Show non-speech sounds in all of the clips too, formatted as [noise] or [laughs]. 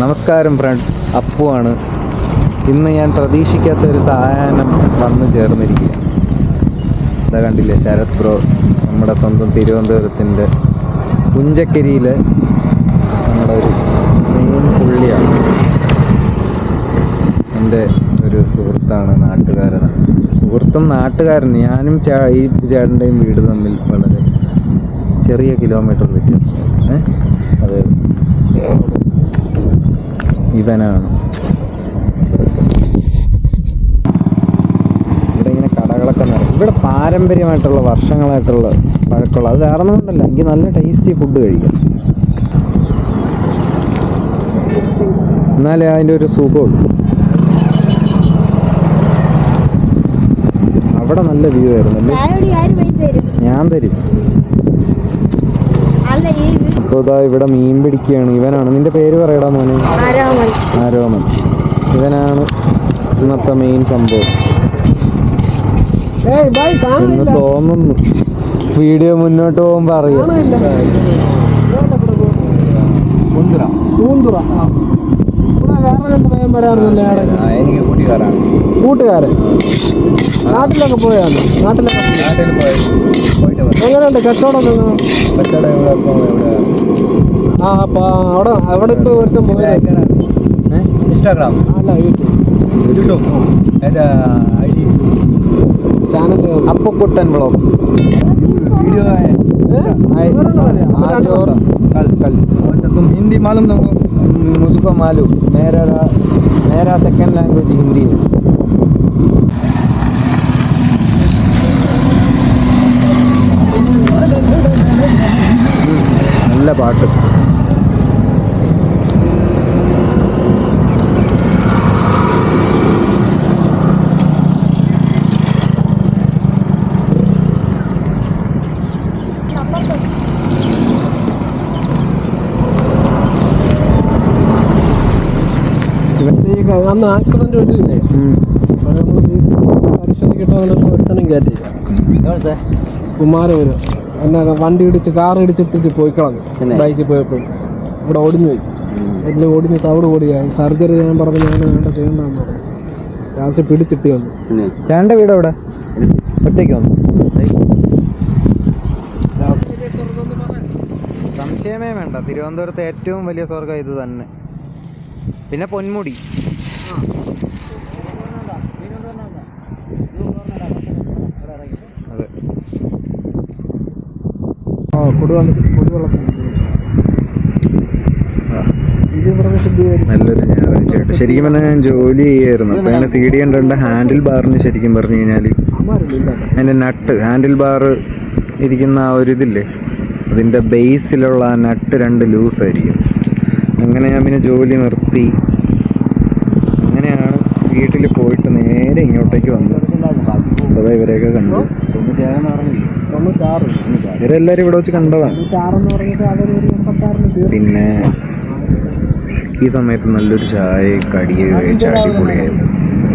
നമസ്കാരം ഫ്രണ്ട്സ് അപ്പുവാണ്. ഇന്ന് ഞാൻ പ്രതീക്ഷിക്കാത്ത ഒരു സഹായനം വന്നു ചേർന്നിരിക്കുക ഇതാ കണ്ടില്ലേ ശരത് ബ്രോ നമ്മുടെ സ്വന്തം തിരുവനന്തപുരത്തിന്റെ പുഞ്ചക്കരിയിലെ നമ്മുടെ ഒരു മെയിൻ പുള്ളിയാണ്. എന്റെ ഒരു സുഹൃത്താണ് നാട്ടുകാരനാണ്. സുഹൃത്തും നാട്ടുകാരൻ ഞാനും ഈ ചേട്ടന്റെയും വീട് തമ്മിൽ വളരെ ചെറിയ കിലോമീറ്റർ വ്യത്യാസം ഏ? അതെ. ഇവനാണ്. ഇവിടെ ഇങ്ങനെ കടകളൊക്കെ നിറയും ഇവിടെ പാരമ്പര്യമായിട്ടുള്ള വർഷങ്ങളായിട്ടുള്ള പഴക്കമുള്ള അത് വേറെ എനിക്ക് നല്ല ടേസ്റ്റി ഫുഡ് കഴിക്കാം. എന്നാലേ അതിന്റെ ഒരു സുഖമുള്ളൂ. അവിടെ നല്ല വ്യൂ ആയിരുന്നു ഞാൻ തരും. അപ്പോൾ ഇതാ ഇവിടെ മീൻ പിടിക്കുകയാണ്. ഇവനാണ്. നിന്റെ പേര് പറയടാ മോനെ. ആരാമൻ. ഇവനാണ് ഇന്നത്തെ മെയിൻ സംഭവം. എന്ന് തോന്നുന്നു. വീഡിയോ മുന്നോട്ട് പോകുമ്പോ അറിയാം. കൂട്ടുകാരൻ നാട്ടിലൊക്കെ പോയാണ്? നാട്ടിലൊക്കെ പോയി. നാട്ടിൽ പോയി പോയിട്ട് വന്നു. എങ്ങനെയുണ്ട് കച്ചവടം എങ്ങനെ? കച്ചവടം ഇവിടെ ഇപ്പം ഇവിടെ ആ അപ്പൊ അവിടെ അവിടെ ഇപ്പൊ ഒരുത്തം പോയത് ഏ? ഇൻസ്റ്റാഗ്രാം അല്ല യൂട്യൂബ് യൂട്യൂബ് എൻ്റെ I D channel Appukuttan blogs video है आज और कल कल अच्छा तुम हिंदी मालूम तुमको मुझको मालूम मेरा मेरा सेकंड लैंग्वेज हिंदी है പാട്ട്. അന്ന് ആക്സിഡന്റ് പറ്റിയില്ലേ? പരിശോധിക്കട്ടെ അപ്പോൾ നമ്മൾ പരിശോധിക്കട്ടോ ഒരുത്തനും കയറ്റി കുമാരപുരം. എന്നെ വണ്ടി ഇടിച്ച് കാർ ഇടിച്ചിട്ടിട്ട് പോയി കളഞ്ഞു. ബൈക്കിൽ പോയപ്പോൾ ഇവിടെ ഓടിഞ്ഞു പോയി. വലിയ ഓടിഞ്ഞ് തവിട് ഓടിയാ സർജറി ഞാൻ പറഞ്ഞു ഞാൻ വേണ്ട ചെയ്യണ്ടെന്ന് പറഞ്ഞു. ലാസ്റ്റ് പിടിച്ചിട്ട് വന്നു. ചേട്ടന്റെ വീട് അവിടെ ഒറ്റയ്ക്ക് വന്നു. സംശയമേ വേണ്ട. തിരുവനന്തപുരത്തെ ഏറ്റവും വലിയ സ്വർഗം ഇത് തന്നെ. പിന്നെ പൊന്മുടി. അതെ. കുടിവെള്ളം. ഞായറാഴ്ച കേട്ടോ നല്ലൊരു ഞായറാഴ്ചയായിട്ട് ശരിക്കും പറഞ്ഞാൽ ഞാൻ ജോലി ചെയ്യായിരുന്നു. അപ്പൊ ഞാൻ സി ഡി കണ്ടുകൊണ്ട് ഹാൻഡിൽ ബാറിന് ശരിക്കും പറഞ്ഞു കഴിഞ്ഞാൽ അതിന്റെ അതിന്റെ നട്ട് ഹാൻഡിൽ ബാർ ഇരിക്കുന്ന ആ ഒരു ഇതില്ലേ? അതിന്റെ ബേസിലുള്ള ആ നട്ട് രണ്ട് ലൂസ് ആയിരിക്കും അങ്ങനെ ഞാൻ പിന്നെ ജോലി നിർത്തി. അങ്ങനെയാണ് വീട്ടിൽ പോയിട്ട് നേരെ ഇങ്ങോട്ടേക്ക് വന്നത്. അതാ ഇവരെയൊക്കെ കണ്ടു തൊണ്ണൂറ്റാറ് ഇവരെല്ലാവരും ഇവിടെ വെച്ച് കണ്ടതാണ്. തൊണ്ണൂറ്റാറെന്ന് പറഞ്ഞിട്ട് അതൊരു ഒരു എൺപത്താറിന് തീർന്നു. പിന്നെ ഈ സമയത്ത് നല്ലൊരു ചായ കടിയൊക്കെ കഴിച്ച് അടിപൊളിയായിരുന്നു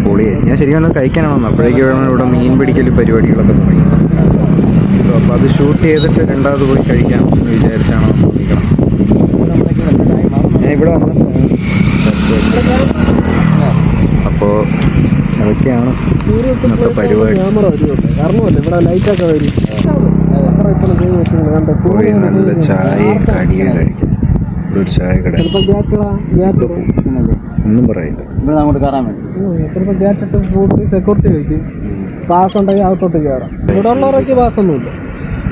പൊളിയായി. ഞാൻ ശരിക്കും അത് കഴിക്കാനാണ് വന്നത് അപ്പോഴേക്കും ഇവിടെ മീൻ പിടിക്കൽ പരിപാടികളൊക്കെ തുടങ്ങി. സോ അപ്പോൾ അത് ഷൂട്ട് ചെയ്തിട്ട് രണ്ടാമത് പോയി കഴിക്കാം എന്ന് വിചാരിച്ചാണ് ഞാൻ ഇവിടെ വന്നിട്ട് അപ്പോൾ അതൊക്കെയാണ് ഇന്നത്തെ പരിപാടി. കാരണമല്ല ഇവിടെ ലൈറ്റൊക്കെ വരും അത്ര ഇപ്പോഴും ചെയ്ത് വെച്ചിട്ടുണ്ട് കണ്ടോ പോയി നല്ല ചായ കടിയും കഴിക്കാം. ഒരു ചായ കട. ഒന്നും പറയില്ല. ഇവിടെ അങ്ങോട്ട് കയറാൻ വേണ്ടി. ചിലപ്പോൾ സെക്യൂരിറ്റി വയ്ക്കും പാസ് ഉണ്ടെങ്കിൽ അകത്തോട്ട് കയറാം. ഇവിടെ ഉള്ളവരൊക്കെ പാസ് ഒന്നുമില്ല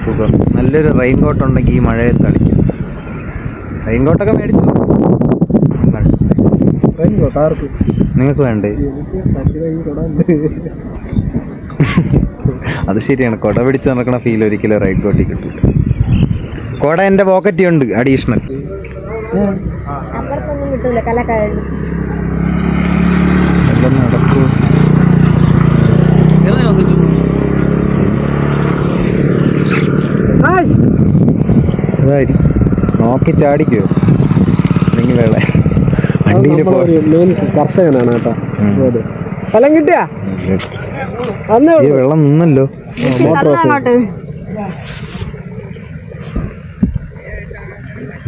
സുഖം. നല്ലൊരു റെയിൻ കോട്ട് ഉണ്ടെങ്കിൽ ഈ മഴയെ തളിക്കും റെയിൻ കോട്ടൊക്കെ മേടിച്ചു? കോട്ട് ആർക്ക്? നിങ്ങൾക്ക് വേണ്ടേ? [laughs] അത് ശരിയാണ്. കൊട പിടിച്ച് നടക്കുന്ന ഫീൽ ഒരിക്കലും റൈഡ് കോട്ടി കിട്ടില്ല കൊട എന്റെ പോക്കറ്റി ഉണ്ട് അഡീഷണൽ നോക്കി ചാടിക്കോ. അല്ലെങ്കിൽ വേള വണ്ടിയിൽ കർഷകനാണ് കേട്ടോ. ഫലം കിട്ടിയാ? ഈ വെള്ളം നിന്നല്ലോ.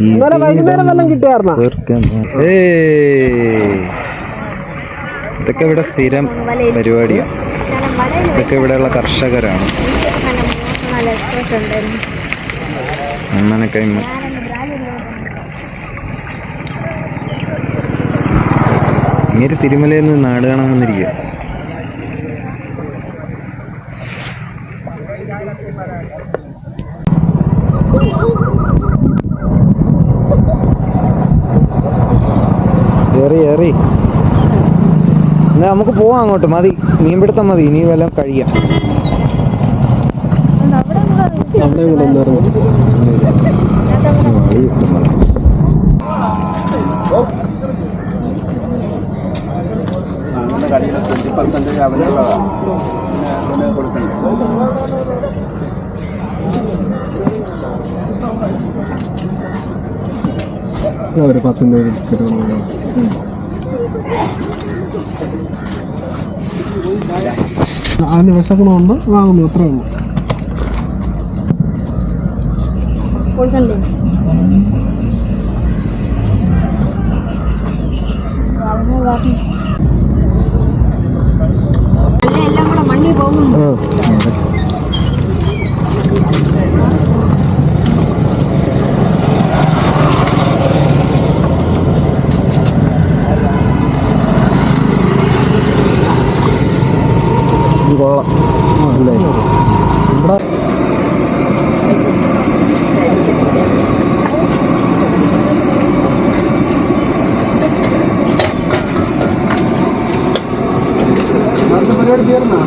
ഇന്നലെ വൈകുന്നേരം. ഇതൊക്കെ ഇവിടെ സ്ഥിരം പരിപാടിയാണ് വലയിൽ ഇതൊക്കെ ഇവിടെയുള്ള കർഷകരാണ്. അങ്ങനെ നല്ല എക്സ്പ്രസ് ഉണ്ടായിരുന്നു അണ്ണനൊക്കെ ഇന്ന് ഞാനൊന്ന് ബ്രാൻഡ് ഇങ്ങനെ തിരുമലയിൽ നിന്ന് നാട് കാണാൻ വന്നിരിക്കുക ഏറി ഏറി എന്നാ നമുക്ക് പോവാം അങ്ങോട്ട്. മതി. മീൻപിടുത്തം മതി. ഇനി വല്ലതും കഴിയാം കൊടുക്കണ്ടേ ഒരു പത്തിന്റെ ഒരു ബിസ്ക്കറ്റ് കൊണ്ടുവന്നു അതിന് വിശക്കണമുണ്ട് വാങ്ങുന്നു അത്രേ ഉള്ളൂ. കൊടുക്കണ്ടേ അല്ല എല്ലാം കൂടെ മണ്ണിൽ പോകും ഇത് കൊള്ളാം അല്ലേ ഇവിടെ പരിപാടി തീർന്നാ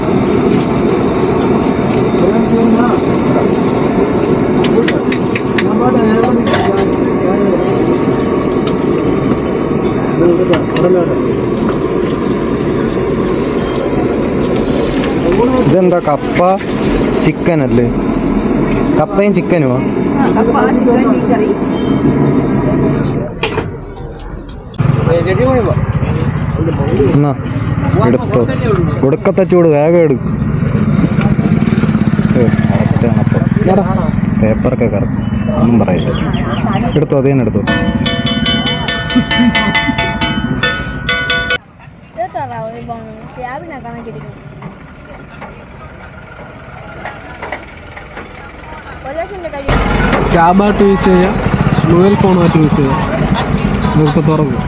ഇതെന്താ കപ്പ ചിക്കൻ അല്ലേ? കപ്പയും ചിക്കനുമാ എന്നാ എടുത്തോ. കൊടുക്കത്തെ ചൂട് വേഗം എടു. പേപ്പറൊക്കെ കറക്റ്റ് ഒന്നും പറയില്ല. എടുത്തോ അതേ തന്നെ എടുത്തോ ക്യാബിനാ കണക്കിരിക്കുന്നത് ഒരു ലക്ഷത്തിന്റെ കഴിയും ക്യാബായിട്ട് യൂസ് ചെയ്യാം. മൊബൈൽ ഫോണായിട്ട് യൂസ് ചെയ്യാം. ഇപ്പോൾ തുറക്കും.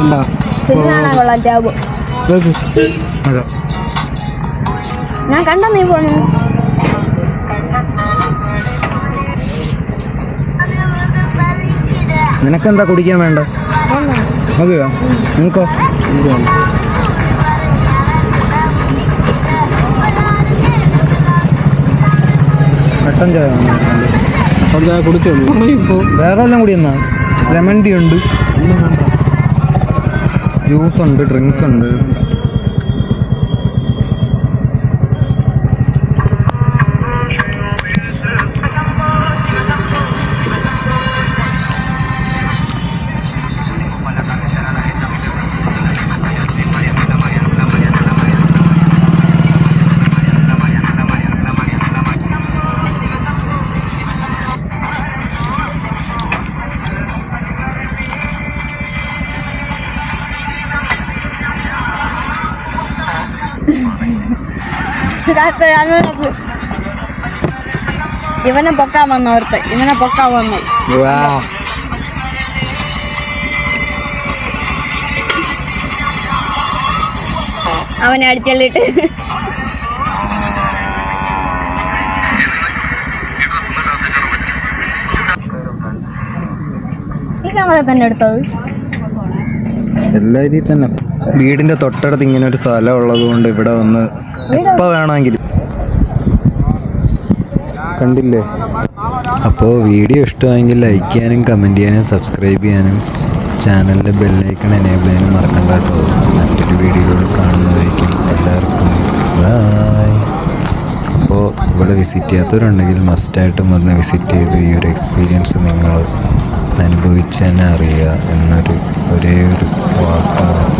എന്താ അതെ ഞാൻ കണ്ട നീ പോണു നിനക്കെന്താ കുടിക്കാൻ വേണ്ട നോക്കുക നിനക്കോ കട്ടൻ ചായ വേണോ? ചായ കുടിച്ചു? വേറെ എല്ലാം കൂടി എന്നാ? ലെമൺ ടീ ഉണ്ട്. ജ്യൂസ് ഉണ്ട് ഡ്രിങ്ക്സ് ഉണ്ട്. ഇവനെ പൊക്കാൻ വന്നു ഓർത്ത്. ഇവനെ പൊക്കാൻ വന്നു. അവനെ അടിച്ചള്ളിട്ട്. ഈ ക്യാമറ തന്നെ എടുത്തത് എല്ലാ രീതിയിൽ തന്നെ. വീടിന്റെ തൊട്ടടുത്ത് ഇങ്ങനെ ഒരു സ്ഥലം ഉള്ളത് കൊണ്ട് ഇവിടെ വന്ന് എപ്പോൾ വേണമെങ്കിലും കണ്ടില്ലേ? അപ്പോൾ വീഡിയോ ഇഷ്ടമായെങ്കിൽ ലൈക്ക് ചെയ്യാനും കമന്റ് ചെയ്യാനും സബ്സ്ക്രൈബ് ചെയ്യാനും ചാനലിന്റെ ബെല്ലൈക്കൺ എനേബിൾ ചെയ്യാനും മറക്കണ്ട മറ്റൊരു വീഡിയോയിലൂടെ കാണുന്നതായിരിക്കും എല്ലാവർക്കും ബായ് അപ്പോൾ ഇവിടെ വിസിറ്റ് ചെയ്യാത്തവരുണ്ടെങ്കിൽ മസ്റ്റായിട്ടും വന്ന് വിസിറ്റ് ചെയ്ത് ഈ ഒരു എക്സ്പീരിയൻസ് നിങ്ങൾ അനുഭവിച്ച് തന്നെ അറിയുക എന്നൊരു ഒരേ ഒരു വാക്ക് മാത്രമേ